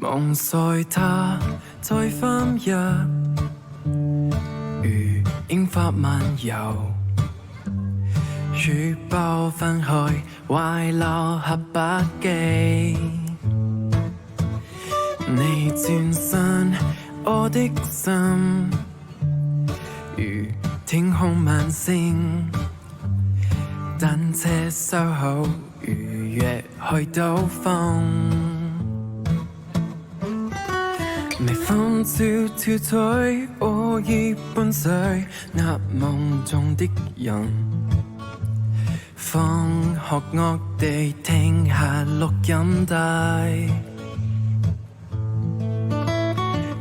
夢在它再翻入，如櫻花漫遊，書包分開，懷留黑白記。你轉身，我的心如天空晚星。單車收好，如約去兜风。悄悄吹，我已伴隨那夢中的人。放學樂地聽下錄音帶。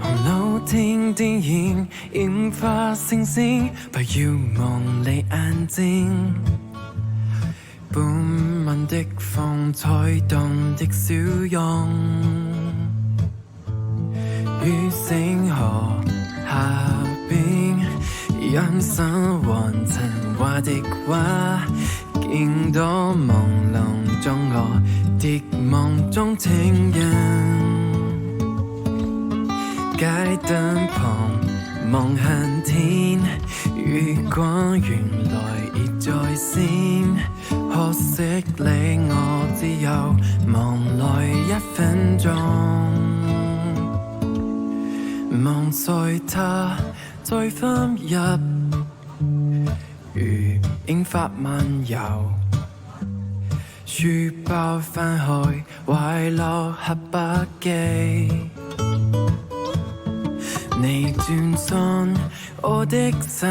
紅樓聽電影，櫻花星星，不要望你眼睛。半晚的風，吹動的笑容。於星河下邊，人生還曾話的話，見到朦朧中我的夢中情人。街燈旁望向天，月光原來已在先，可惜你我只有望來一分鐘。望在它再翻入，如櫻花漫遊，書包翻開，懷落黑白記。你轉身，我的心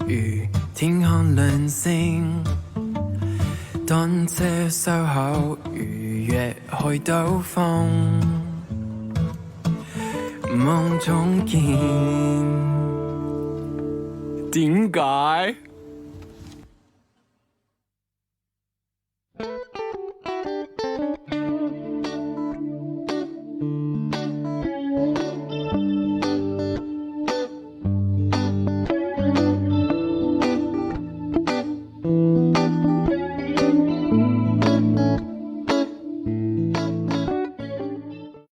如天空亮星。單車收好，如約去兜風。梦中见。点解？